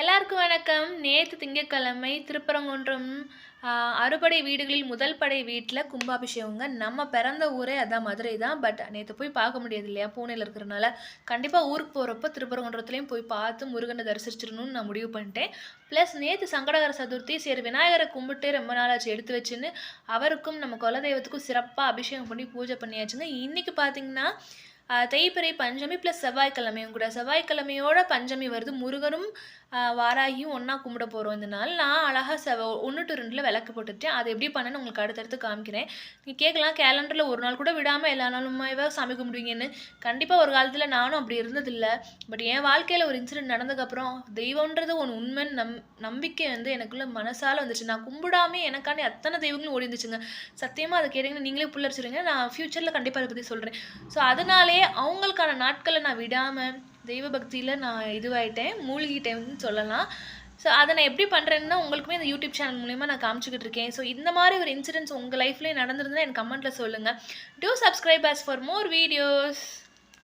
எல்லாருக்கும் வணக்கம். நேற்று திங்கட்கிழமை திருப்பரங்குன்றம் அறுபடை வீடுகளில் முதல் படை வீட்டில் கும்பாபிஷேகங்க. நம்ம பிறந்த ஊரே அதான் மதுரை தான். பட் நேற்று போய் பார்க்க முடியாது இல்லையா? பூனையில் இருக்கிறனால. கண்டிப்பாக ஊருக்கு போகிறப்ப திருப்பரங்குன்றத்துலேயும் போய் பார்த்து முருகனை தரிசிச்சிடணும்னு நான் முடிவு பண்ணிட்டேன். ப்ளஸ் நேற்று சங்கடகர சதுர்த்தி சரி விநாயகரை கும்பிட்டு ரொம்ப நாளாச்சு எடுத்து வச்சுன்னு அவருக்கும் நம்ம குலதெய்வத்துக்கும் சிறப்பாக அபிஷேகம் பண்ணி பூஜை பண்ணியாச்சுங்க. இன்றைக்கி பார்த்தீங்கன்னா தேய்பிறை பஞ்சமி ப்ளஸ் செவ்வாய்க்கிழமையும் கூட செவ்வாய்க்கிழமையோட பஞ்சமி வருது. முருகனும் வாராகியும் ஒன்றா கும்பிட போகிறோம் இந்த நாள். நான் அழகாக செவ ஒன்று டு ரெண்டில் விளக்கு போட்டுட்டேன். அதை எப்படி பண்ணேன்னு உங்களுக்கு அடுத்தடுத்து காமிக்கிறேன். நீ கேட்கலாம். கேலண்டரில் ஒரு நாள் கூட விடாமல் எல்லா நாளுமே சாமி கும்பிடுவீங்கன்னு. கண்டிப்பாக ஒரு காலத்தில் நானும் அப்படி இருந்ததில்லை. பட் என் வாழ்க்கையில் ஒரு இன்சிடென்ட் நடந்ததுக்கப்புறம் தெய்வம்ன்றது ஒன்று உண்மைன்னு நம் நம்பிக்கை வந்து எனக்குள்ளே மனசால் வந்துச்சு. நான் கும்பிடாமே எனக்காண்டி அத்தனை தெய்வங்களும் ஓடி இருந்துச்சுங்க. சத்தியமாக அதை கேட்டிங்கன்னா நீங்களே புள்ளரிச்சிருங்க நான் ஃப்யூச்சரில் கண்டிப்பாக அதை பற்றி சொல்கிறேன் ஸோ அதனாலே அவங்களுக்கான நாட்களை நான் விடாமல் தெய்வ பக்தியில் நான் இதுவாயிட்டேன் மூழ்கிட்டேன்னு சொல்லலாம். ஸோ அதை நான் எப்படி பண்ணுறேன்னா உங்களுக்குமே இந்த யூடியூப் சேனல் மூலிமா நான் காமிச்சிக்கிட்டு இருக்கேன். ஸோ இந்த மாதிரி ஒரு இன்சிடென்ட்ஸ் உங்கள் லைஃப்லேயே நடந்திருந்தால் எனக்கு கமெண்ட்டில் சொல்லுங்கள் do subscribers for more videos